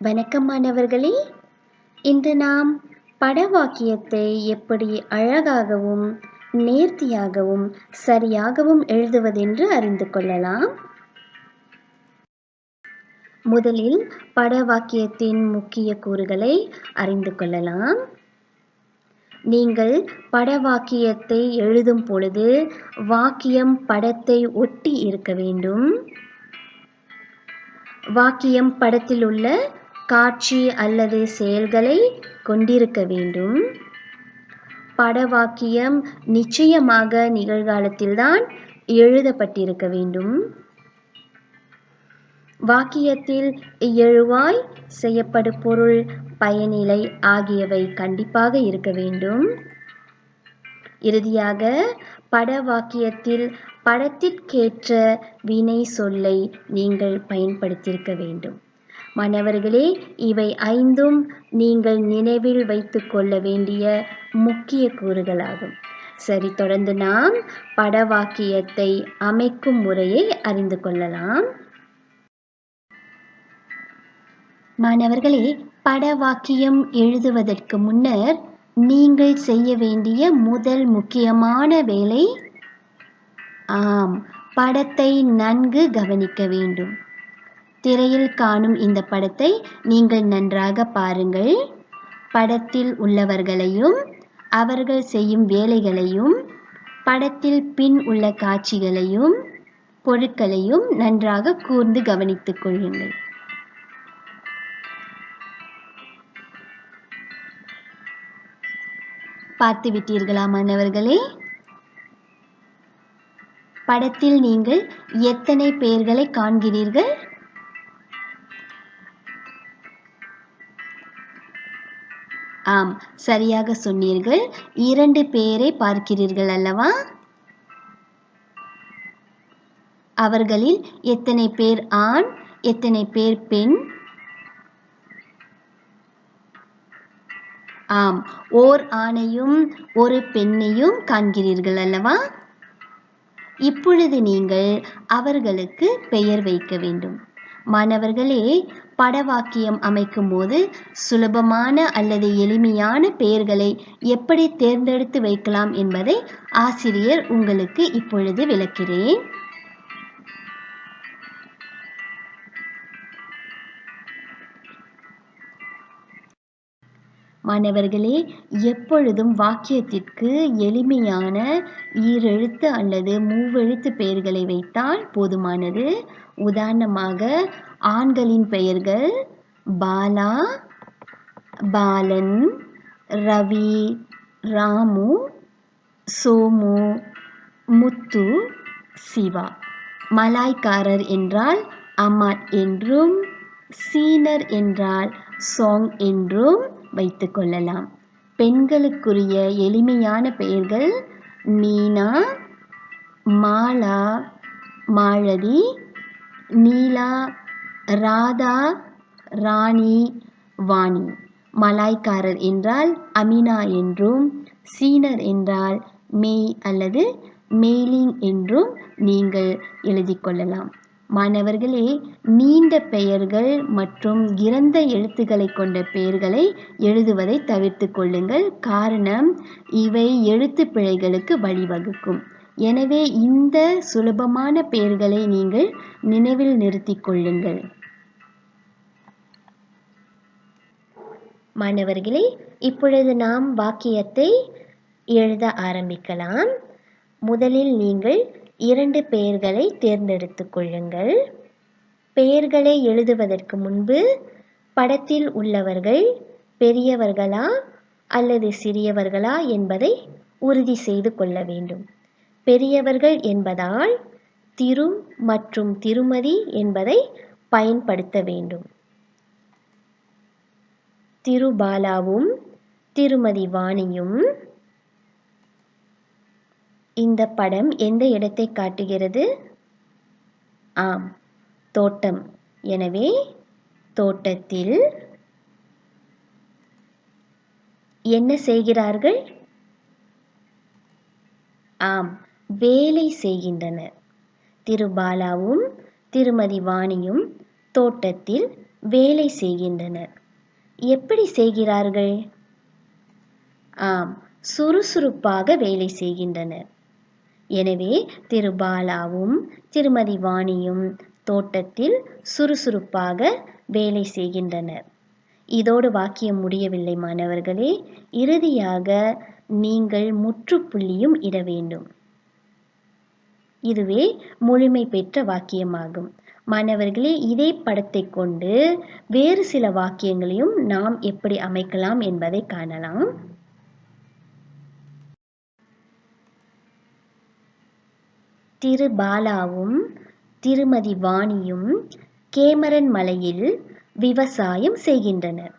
வணக்கம் மாணவர்களே. இன்று நாம் படவாக்கியத்தை எப்படி அழகாகவும் நேர்த்தியாகவும் சரியாகவும் எழுதுவதென்று அறிந்து கொள்ளலாம். முதலில் படவாக்கியத்தின் முக்கிய கூறுகளை அறிந்து கொள்ளலாம். நீங்கள் படவாக்கியத்தை எழுதும் பொழுது வாக்கியம் படத்தை ஒட்டி இருக்க வேண்டும். வாக்கியம் படத்தில் உள்ள காட்சி அல்லது செயல்களை கொண்டிருக்க வேண்டும். படவாக்கியம் நிச்சயமாக நிகழ்காலத்தில்தான் எழுதப்பட்டிருக்க வேண்டும். வாக்கியத்தில் எழுவாய் செய்யப்படு பொருள் பயனிலை ஆகியவை கண்டிப்பாக இருக்க வேண்டும். இறுதியாக பட வாக்கியத்தில் படத்திற்கேற்ற வினை சொல்லை நீங்கள் பயன்படுத்தியிருக்க வேண்டும். மாணவர்களே இவை ஐந்தும் நீங்கள் நினைவில் வைத்து கொள்ள வேண்டிய முக்கிய கூறுகளாகும். சரி தொடர்ந்து நாம் படவாக்கியத்தை அமைக்கும் முறையை அறிந்து கொள்ளலாம். மாணவர்களே படவாக்கியம் எழுதுவதற்கு முன்னர் நீங்கள் செய்ய வேண்டிய முதல் முக்கியமான வேலை? ஆம் படத்தை நன்கு கவனிக்க வேண்டும். திரையில் காணும் இந்த படத்தை நீங்கள் நன்றாக பாருங்கள். படத்தில் உள்ளவர்களையும் அவர்கள் செய்யும் வேலைகளையும் படத்தில் பின் உள்ள காட்சிகளையும் பொருட்களையும் நன்றாக கூர்ந்து கவனித்துக் கொள்ளுங்கள். பார்த்து விட்டீர்களா மாணவர்களே? படத்தில் நீங்கள் எத்தனை பெயர்களை காண்கிறீர்கள்? ஆம் சரியாக சொன்னீர்கள். இரண்டு பேரை பார்க்கிறீர்கள் அல்லவா? அவர்களில் எத்தனை பேர் ஆண் எத்தனை பேர் பெண்? ஆம் ஓர் ஆணையும் ஒரு பெண்ணையும் காண்கிறீர்கள் அல்லவா? இப்பொழுது நீங்கள் அவர்களுக்கு பெயர் வைக்க வேண்டும். மாணவர்களே படவாக்கியம் அமைக்கும் போது சுலபமான அல்லது எளிமையான பெயர்களை எப்படி தேர்ந்தெடுத்து வைக்கலாம் என்பதை ஆசிரியர் உங்களுக்கு இப்பொழுது விளக்கிறேன் மாணவர்களே எப்பொழுதும் வாக்கியத்திற்கு எளிமையான ஈரெழுத்து அல்லது மூவெழுத்து பெயர்களை வைத்தால் போதுமானது. உதாரணமாக ஆண்களின் பெயர்கள் பாலா பாலன் ரவி ராமு சோமு முத்து சிவா. மலாய்க்காரர் என்றால் அம்மாட் என்றும் சீனர் என்றால் சாங் என்றும் வைத்து கொள்ளலாம். பெண்களுக்குரிய எளிமையான பெயர்கள் மீனா மாலா மாலதி நீலா ராதா ராணி வாணி. மலாய்க்காரர் என்றால் அமினா என்றும் சீனர் என்றால் மெய் அல்லது மெய்லிங் என்றும் நீங்கள் எழுதி கொள்ளலாம். மாணவர்களே நீண்ட பெயர்கள் மற்றும் இறந்த எழுத்துக்களை கொண்ட பெயர்களை எழுதுவதை தவிர்த்து கொள்ளுங்கள். காரணம் இவை எழுத்து பிழைகளுக்கு வழிவகுக்கும். எனவே இந்த சுலபமான பெயர்களை நீங்கள் நினைவில் நிறுத்திக் கொள்ளுங்கள். மாணவர்களே இப்பொழுது நாம் வாக்கியத்தை எழுத ஆரம்பிக்கலாம். முதலில் நீங்கள் இரண்டு பெயர்களை தேர்ந்தெடுத்துக் கொள்ளுங்கள். பெயர்களை எழுதுவதற்கு முன்பு படத்தில் உள்ளவர்கள் பெரியவர்களா அல்லது சிறியவர்களா என்பதை உறுதி செய்து கொள்ள வேண்டும். பெரியவர்கள் என்பதால் திரு மற்றும் திருமதி என்பதை பயன்படுத்த வேண்டும். திருபாலாவும் திருமதி வாணியும் இந்த படம் எந்த இடத்தை காட்டுகிறது? ஆம் தோட்டம். எனவே தோட்டத்தில் என்ன செய்கிறார்கள்? ஆம் வேலை செய்கின்றனர் திருபாலாவும் திருமதி வாணியும் தோட்டத்தில் வேலை செய்கின்றனர். எப்படி செய்கிறார்கள்? ஆம் சுறுசுறுப்பாக வேலை செய்கின்றனர். எனவே திரு பாலாவும் திருமதி வாணியும் தோட்டத்தில் சுறுசுறுப்பாக வேலை செய்கின்றனர். இதோடு வாக்கியம் முடியவில்லை மாணவர்களே. இறுதியாக நீங்கள் முற்றுப்புள்ளியும் இட வேண்டும். இதுவே முழுமை பெற்ற வாக்கியமாகும். மாணவர்களே இதே படத்தை கொண்டு வேறு சில வாக்கியங்களையும் நாம் எப்படி அமைக்கலாம் என்பதை காணலாம். திரு பாலாவும் திருமதி வாணியும் கேமரன் மலையில் விவசாயம் செய்கின்றனர்.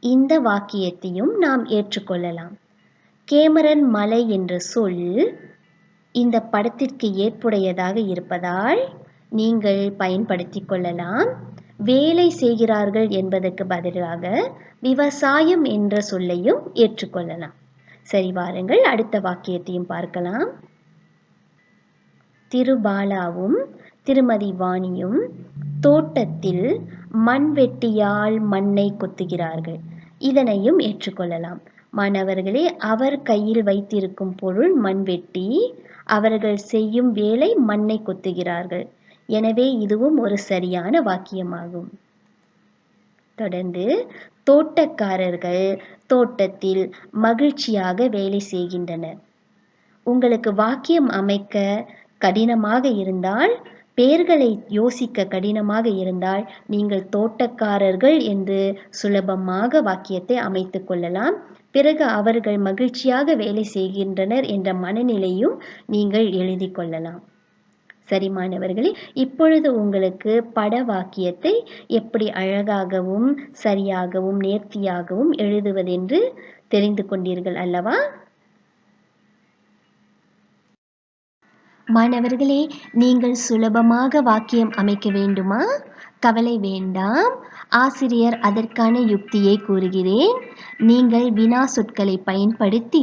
இந்த வாக்கியத்தையும் நாம் ஏற்றுக்கொள்ளலாம். கேமரன் மலை என்ற சொல் இந்த படத்திற்கு ஏற்புடையதாக இருப்பதால் நீங்கள் பயன்படுத்திக் கொள்ளலாம். வேலை செய்கிறார்கள் என்பதற்கு பதிலாக விவசாயம் என்ற சொல்லையும் ஏற்றுக்கொள்ளலாம் சரி வாருங்கள் அடுத்த வாக்கியத்தையும் பார்க்கலாம். திருபாலாவும் திருமதி வாணியும் தோட்டத்தில் மண்வெட்டியால் மண்ணை கொத்துகிறார்கள். இதனையும் ஏற்றுக்கொள்ளலாம் மாணவர்களே அவர் கையில் வைத்திருக்கும் பொருள் மண்வெட்டி அவர்கள் செய்யும் வேலை மண்ணை கொத்துகிறார்கள். எனவே இதுவும் ஒரு சரியான வாக்கியமாகும். தொடர்ந்து தோட்டக்காரர்கள் தோட்டத்தில் மகிழ்ச்சியாக வேலை செய்கின்றனர். உங்களுக்கு வாக்கியம் அமைக்க கடினமாக இருந்தால் பெயர்களை யோசிக்க கடினமாக இருந்தால் நீங்கள் தோட்டக்காரர்கள் என்று சுலபமாக வாக்கியத்தை அமைத்து கொள்ளலாம். பிறகு அவர்கள் மகிழ்ச்சியாக வேலை செய்கின்றனர் என்ற மனநிலையும் நீங்கள் எழுதி கொள்ளலாம். சரி மாணவர்களே இப்பொழுது உங்களுக்கு பட வாக்கியத்தை எப்படி அழகாகவும் சரியாகவும் நேர்த்தியாகவும் எழுதுவதென்று தெரிந்து கொண்டீர்கள் அல்லவா? மாணவர்களே நீங்கள் சுலபமாக வாக்கியம் அமைக்க வேண்டுமா? கவலை வேண்டாம். ஆசிரியர் அதற்கான யுக்தியை கூறுகிறேன். நீங்கள் வினா சொற்களை பயன்படுத்தி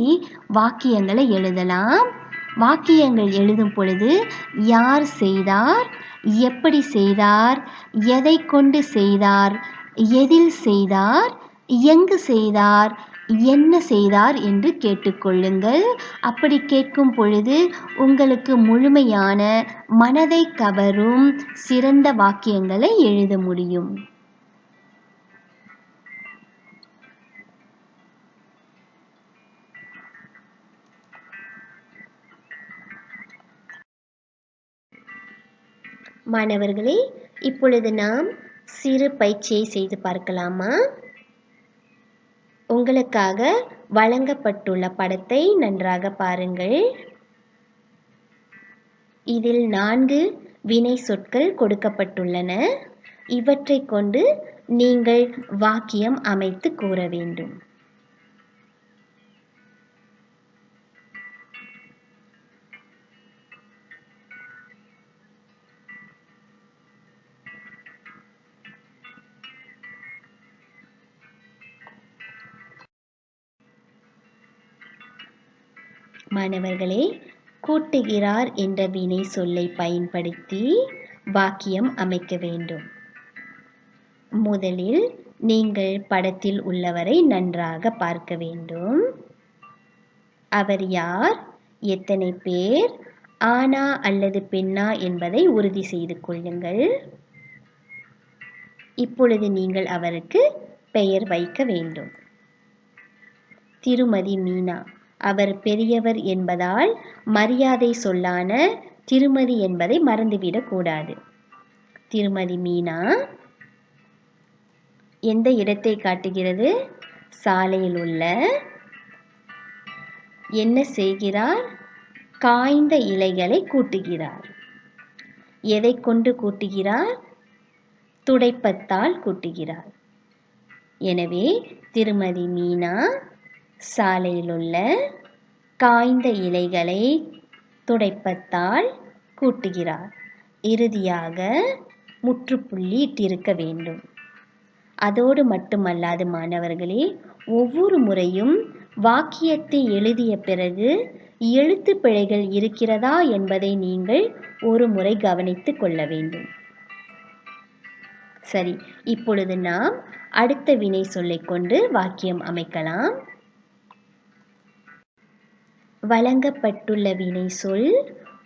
வாக்கியங்களை எழுதலாம். வாக்கியங்கள் எழுதும் பொழுது யார் செய்தார்? எப்படி செய்தார்? எதை கொண்டு செய்தார்? எதில் செய்தார்? எங்கு செய்தார்? என்ன செய்தார் என்று கேட்டுக்கொள்ளுங்கள். அப்படி கேட்கும் பொழுது உங்களுக்கு முழுமையான மனதை கவரும் சிறந்த வாக்கியங்களை எழுத முடியும். மாணவர்களே இப்பொழுது நாம் சிறு பயிற்சியை செய்து பார்க்கலாமா? உங்களுக்காக வழங்கப்பட்டுள்ள படத்தை நன்றாக பாருங்கள். இதில் நான்கு வினை சொற்கள் கொடுக்கப்பட்டுள்ளன. இவற்றை கொண்டு நீங்கள் வாக்கியம் அமைத்து கூற வேண்டும். மாணவர்களே கூட்டுகிறார் என்ற வினை சொல்லை பயன்படுத்தி வாக்கியம் அமைக்க வேண்டும். முதலில் நீங்கள் படத்தில் உள்ளவரை நன்றாக பார்க்க வேண்டும். அவர் யார் எத்தனை பேர் ஆனா அல்லது பெண்ணா என்பதை உறுதி செய்து கொள்ளுங்கள். இப்பொழுது நீங்கள் அவருக்கு பெயர் வைக்க வேண்டும். திருமதி மீனா. அவர் பெரியவர் என்பதால் மரியாதை சொல்லான திருமதி என்பதை மறந்துவிடக்கூடாது திருமதி மீனா எந்த இடத்தை காட்டுகிறது? சாலையில் உள்ள என்ன செய்கிறார்? காய்ந்த இலைகளை கூட்டுகிறார். எதை கொண்டு கூட்டுகிறார்? துடைப்பத்தால் கூட்டுகிறார். எனவே திருமதி மீனா சாலையில் உள்ள காய்ந்த இலைகளை துடைப்பத்தால் கூட்டுகிறார். இறுதியாக முற்றுப்புள்ளி இட்டிருக்க வேண்டும். அதோடு மட்டுமல்லாது மாணவர்களே ஒவ்வொரு முறையும் வாக்கியத்தை எழுதிய பிறகு எழுத்து பிழைகள் இருக்கிறதா என்பதை நீங்கள் ஒரு முறை கவனித்து கொள்ள வேண்டும். சரி இப்பொழுது நாம் அடுத்த வினை சொல்லை கொண்டு வாக்கியம் அமைக்கலாம். வழங்கப்பட்டுள்ள வினை சொல்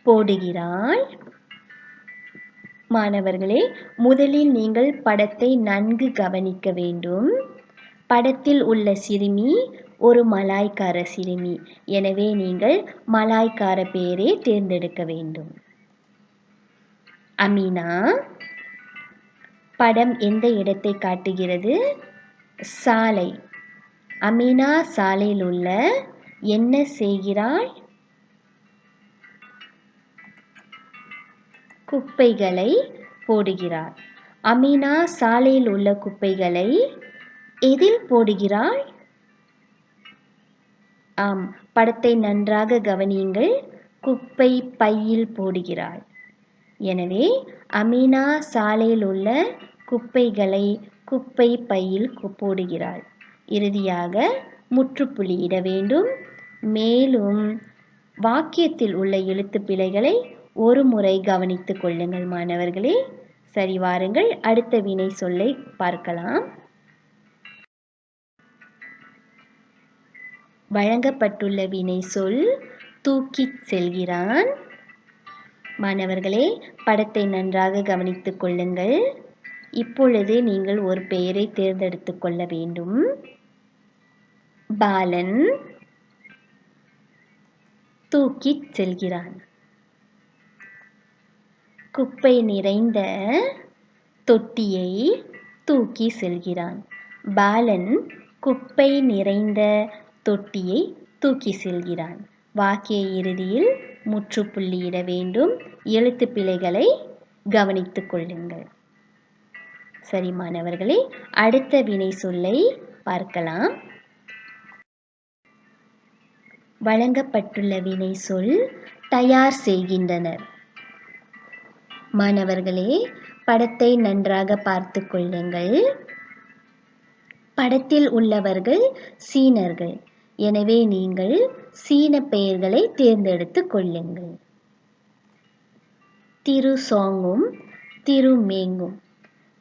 போடுகிறாள். மாணவர்களே முதலில் நீங்கள் படத்தை நன்கு கவனிக்க வேண்டும். படத்தில் உள்ள சிறுமி ஒரு மலாய்க்கார சிறுமி. எனவே நீங்கள் மலாய்க்கார பெயரை தேர்ந்தெடுக்க வேண்டும். அமீனா படம் எந்த இடத்தை காட்டுகிறது? சாலை. அமீனா சாலையில் உள்ள என்ன செய்கிறாள்? குப்பைகளை போடுகிறார் அமீனா சாலையில் உள்ள குப்பைகளை எதில் போடுகிறாள்? ஆம் படத்தை நன்றாக கவனியுங்கள். குப்பை பையில் போடுகிறாள். எனவே அமீனா சாலையில் உள்ள குப்பைகளை குப்பை பையில் போடுகிறாள். இறுதியாக முற்றுப்புள்ளி இட வேண்டும். மேலும் வாக்கியத்தில் உள்ள எழுத்து பிழைகளை ஒரு முறை கவனித்துக் கொள்ளுங்கள் மாணவர்களே. சரி வாருங்கள். அடுத்த வினை சொல்லை பார்க்கலாம். வழங்கப்பட்டுள்ள வினை சொல் தூக்கிச் செல்கிறான். மாணவர்களே படத்தை நன்றாக கவனித்துக் கொள்ளுங்கள். இப்பொழுது நீங்கள் ஒரு பெயரை தேர்ந்தெடுத்துக் கொள்ள வேண்டும். பாலன் தூக்கிச் செல்கிறான். குப்பை நிறைந்த தொட்டியை தூக்கி செல்கிறான். பாலன் குப்பை நிறைந்த தொட்டியை தூக்கி செல்கிறான். வாக்கிய இறுதியில் முற்றுப்புள்ளியிட வேண்டும். எழுத்து பிழைகளை கவனித்துக் கொள்ளுங்கள். சரி மாணவர்களே அடுத்த வினை சொல்லை பார்க்கலாம். வழங்கப்பட்டுள்ள வினை சொல் தயார் செய்கின்றனர். மாணவர்களே படத்தை நன்றாக பார்த்து கொள்ளுங்கள். படத்தில் உள்ளவர்கள் சீனர்கள். எனவே நீங்கள் சீன பெயர்களை தேர்ந்தெடுத்து கொள்ளுங்கள். திரு சோங்கும் திரு மேங்கும்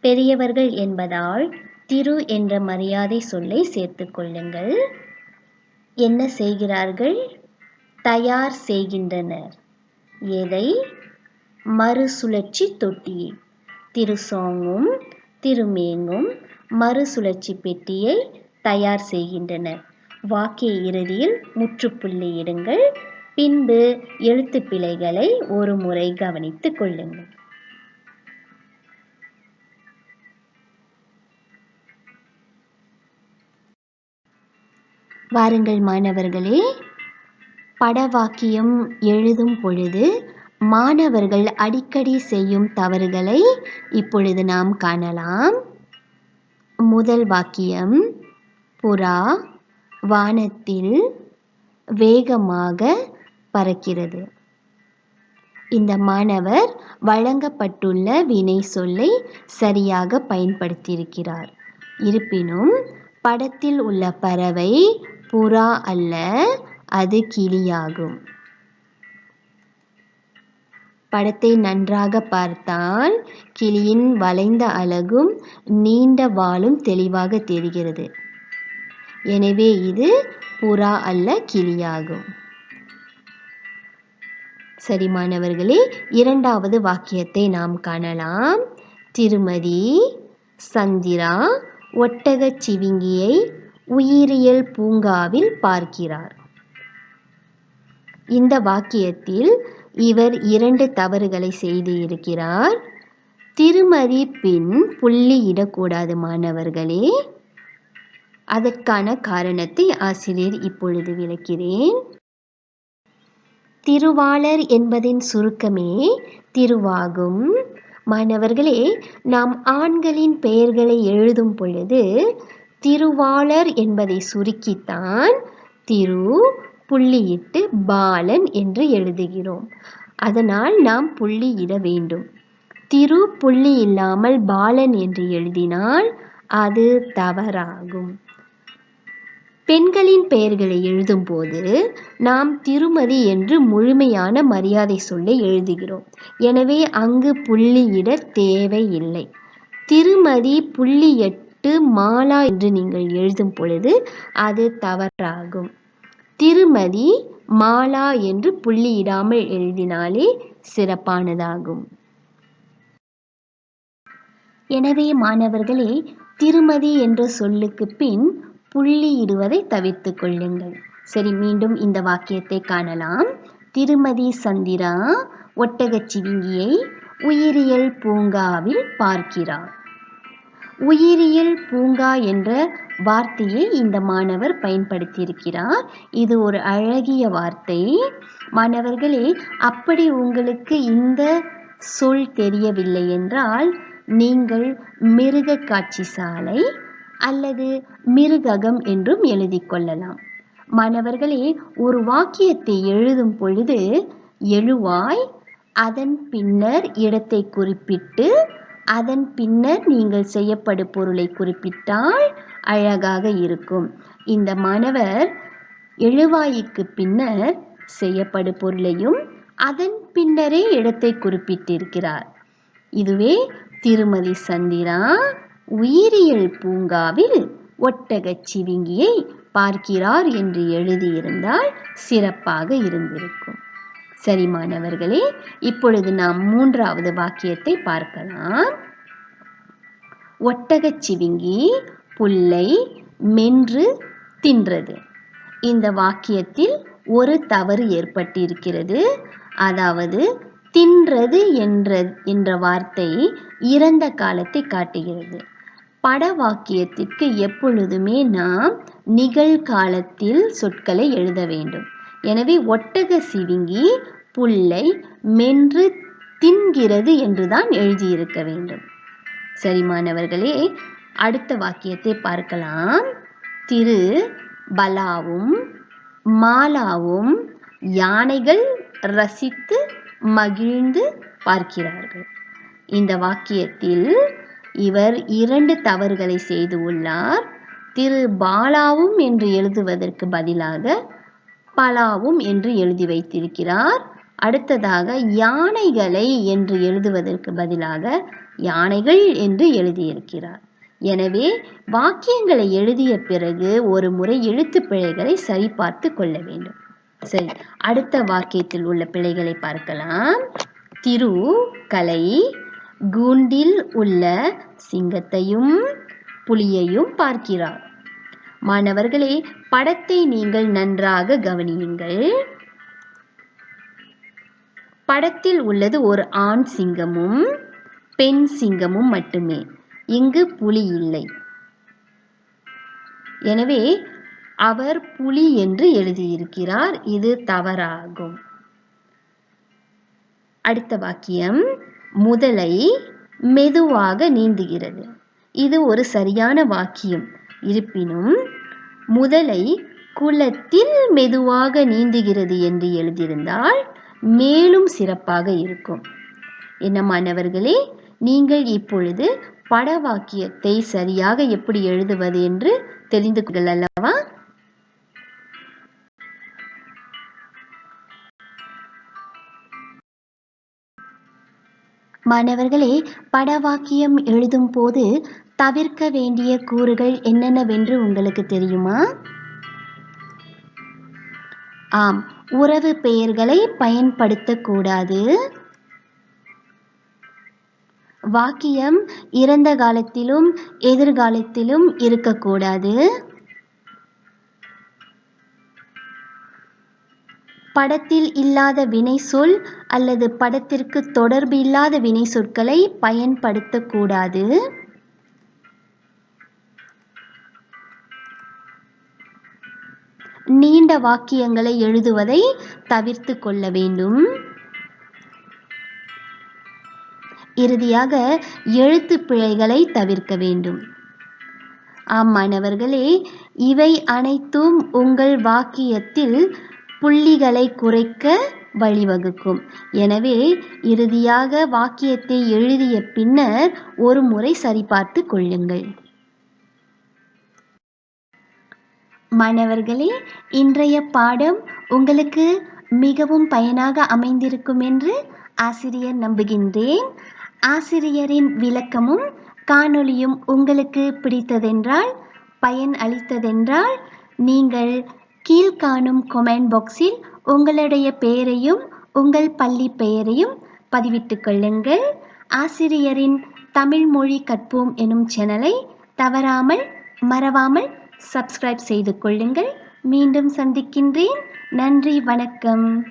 பெரியவர்கள் என்பதால் திரு என்ற மரியாதை சொல்லை சேர்த்து கொள்ளுங்கள். என்ன செய்கிறார்கள்? தயார் செய்கின்றனர். எதை? மறுசுழற்சி தொட்டியை திருசோங்கும் திருமேங்கும் மறுசுழற்சி பெட்டியை தயார் செய்கின்றனர் வாக்கிய இறுதியில் முற்றுப்புள்ளி இடுங்கள். பின்பு எழுத்துப்பிழைகளை ஒரு முறை கவனித்துக் கொள்ளுங்கள். வாருங்கள் மாணவர்களே. படவாக்கியம் எழுதும் பொழுது மாணவர்கள் அடிக்கடி செய்யும் தவறுகளை இப்பொழுது நாம் காணலாம். முதல் வாக்கியம் புறா வானத்தில் வேகமாக பறக்கிறது. இந்த மாணவர் வழங்கப்பட்டுள்ள வினை சொல்லை சரியாக பயன்படுத்தியிருக்கிறார். இருப்பினும் படத்தில் உள்ள பறவை புறா அல்ல அது கிளியாகும். படத்தை நன்றாக பார்த்தால் கிளியின் வளைந்த அழகும் நீண்ட வாலும் தெளிவாக தெரிகிறது. எனவே இது புறா அல்ல கிளியாகும். சரி மாணவர்களே இரண்டாவது வாக்கியத்தை நாம் காணலாம். திருமதி சந்திரா ஒட்டகச் சிவிங்கியை உயிரியல் பூங்காவில் பார்க்கிறார். இந்த வாக்கியத்தில் இவர் இரண்டு தவறுகளை செய்து இருக்கிறார் திருமதி பின் புள்ளி இடக்கூடாது மாணவர்களே. அதற்கான காரணத்தை ஆசிரியர் இப்பொழுது விளக்கிறேன். திருவாளர் என்பதின் சுருக்கமே திருவாகும். மாணவர்களே நாம் ஆண்களின் பெயர்களை எழுதும் பொழுது திருவாளர் என்பதை சுருக்கித்தான் திரு புள்ளியிட்டு பாலன் என்று எழுதுகிறோம். அதனால் நாம் புள்ளியிட வேண்டும். திரு புள்ளி இல்லாமல் பாலன் என்று எழுதினால் அது தவறாகும். பெண்களின் பெயர்களை எழுதும்போது நாம் திருமதி என்று முழுமையான மரியாதை சொல்லை எழுதுகிறோம். எனவே அங்கு புள்ளியிட தேவையில்லை. திருமதி புள்ளி எட்டு மாலா என்று நீங்கள் எழுதும் பொழுது அது தவறாகும். திருமதி மாலா என்று புள்ளியிடாமல் எழுதினாலே சிறப்பானதாகும். எனவே மாணவர்களே திருமதி என்ற சொல்லுக்கு பின் புள்ளியிடுவதை தவிர்த்து கொள்ளுங்கள். சரி மீண்டும் இந்த வாக்கியத்தை காணலாம். திருமதி சந்திரா ஒட்டகச் சிவிங்கியை உயிரியல் பூங்காவில் பார்க்கிறார். உயிரியல் பூங்கா என்ற வார்த்தையை இந்த மாணவர் பயன்படுத்தியிருக்கிறார். இது ஒரு அழகிய வார்த்தை. மாணவர்களே அப்படி உங்களுக்கு இந்த சொல் தெரியவில்லை என்றால் நீங்கள் மிருக காட்சி சாலை அல்லது மிருககம் என்றும் எழுதிக் கொள்ளலாம். மாணவர்களே ஒரு வாக்கியத்தை எழுதும் பொழுது எழுவாய் அதன் பின்னர் இடத்தை குறிப்பிட்டு அதன் பின்னர் நீங்கள் செய்யப்படும் பொருளை குறிப்பிட்டால் அழகாக இருக்கும். இந்த மாணவர் எழுவாய்க்கு பின்னர் செய்யப்படு பொருளையும் அதன் பின்னரே இடத்தை குறிப்பிட்டிருக்கிறார். இதுவே திருமதி சந்திரா உயிரியல் பூங்காவில் ஒட்டகச் சிவிங்கியை பார்க்கிறார் என்று எழுதியிருந்தால் சிறப்பாக இருந்திருக்கும். சரி மாணவர்களே இப்பொழுது நாம் மூன்றாவது வாக்கியத்தை பார்க்கலாம். ஒட்டகச் சிவிங்கி புல்லை மென்று தின்றது. இந்த வாக்கியத்தில் ஒரு தவறு ஏற்பட்டிருக்கிறது. அதாவது தின்றது என்ற என்ற வார்த்தை இறந்த காலத்தை காட்டுகிறது. பட வாக்கியத்திற்கு எப்பொழுதுமே நாம் நிகழ்காலத்தில் சொற்களை எழுத வேண்டும். எனவே ஒட்டக சிவிங்கி புல்லை மென்று தின்கிறது என்றுதான் எழுதியிருக்க வேண்டும். சரி மாணவர்களே அடுத்த வாக்கியத்தை பார்க்கலாம். திரு பலாவும் மாலாவும் யானைகள் ரசித்து மகிழ்ந்து பார்க்கிறார்கள். இந்த வாக்கியத்தில் இவர் இரண்டு தவறுகளை செய்து உள்ளார். திரு பாலாவும் என்று எழுதுவதற்கு பதிலாக பலாவும் என்று எழுதி வைத்திருக்கிறார். அடுத்ததாக யானைகளை என்று எழுதுவதற்கு பதிலாக யானைகள் என்று எழுதியிருக்கிறார். எனவே வாக்கியங்களை எழுதிய பிறகு ஒரு முறை எழுத்து பிழைகளை சரிபார்த்து கொள்ள வேண்டும். சரி அடுத்த வாக்கியத்தில் உள்ள பிழைகளை பார்க்கலாம். திரு கலை கூண்டில் உள்ள சிங்கத்தையும் புலியையும் பார்க்கிறார். மாணவர்களே படத்தை நீங்கள் நன்றாக கவனியுங்கள். படத்தில் உள்ளது ஒரு ஆண் சிங்கமும் பெண் சிங்கமும் மட்டுமே. இங்கு புலி இல்லை. எனவே அவர் புலி என்று எழுதியிருக்கிறார். இது தவறாகும். அடுத்த வாக்கியம் முதலை மெதுவாக நீந்துகிறது. இது ஒரு சரியான வாக்கியம். இருப்பினும் முதலை குளத்தில் மெதுவாக நீந்துகிறது என்று எழுதியிருந்தால் மேலும் சிறப்பாக இருக்கும். என்ன மாணவர்களே நீங்கள் இப்பொழுது பட வாக்கியத்தை சரியாக எப்படி எழுதுவது என்று தெரிந்து கொள்ள அல்லவா? மாணவர்களே பட வாக்கியம் எழுதும் போது தவிர்க்க வேண்டிய கூறுகள் என்னென்னவென்று உங்களுக்கு தெரியுமா? ஆம் உறவு பெயர்களை பயன்படுத்தக்கூடாது. வாக்கியம் இறந்த காலத்திலும் எதிர்காலத்திலும் இருக்கக்கூடாது. படத்தில் இல்லாத வினை சொல் அல்லது படத்திற்கு தொடர்பு இல்லாத வினை சொற்களை பயன்படுத்தக்கூடாது. நீண்ட வாக்கியங்களை எழுதுவதை தவிர்த்து கொள்ள வேண்டும். இறுதியாக எழுத்து பிழைகளை தவிர்க்க வேண்டும். ஆம் மாணவர்களே இவை அனைத்தும் உங்கள் வாக்கியத்தில் புள்ளிகளை குறைக்க வழிவகுக்கும். எனவே இறுதியாக வாக்கியத்தை எழுதிய பின்னர் ஒரு முறை சரிபார்த்து கொள்ளுங்கள். மாணவர்களே இன்றைய பாடம் உங்களுக்கு மிகவும் பயனாக அமைந்திருக்கும் என்று ஆசிரியர் நம்புகின்றேன். ஆசிரியரின் விளக்கமும் காணொளியும் உங்களுக்கு பிடித்ததென்றால் பயன் அளித்ததென்றால் நீங்கள் கீழ்காணும் கொமெண்ட் பாக்ஸில் உங்களுடைய பெயரையும் உங்கள் பள்ளி பெயரையும் பதிவிட்டுக் கொள்ளுங்கள். ஆசிரியரின் தமிழ் மொழி கற்போம் எனும் சேனலை தவறாமல் மறவாமல் சப்ஸ்கிரைப் செய்து கொள்ளுங்கள். மீண்டும் சந்திக்கின்றேன். நன்றி வணக்கம்.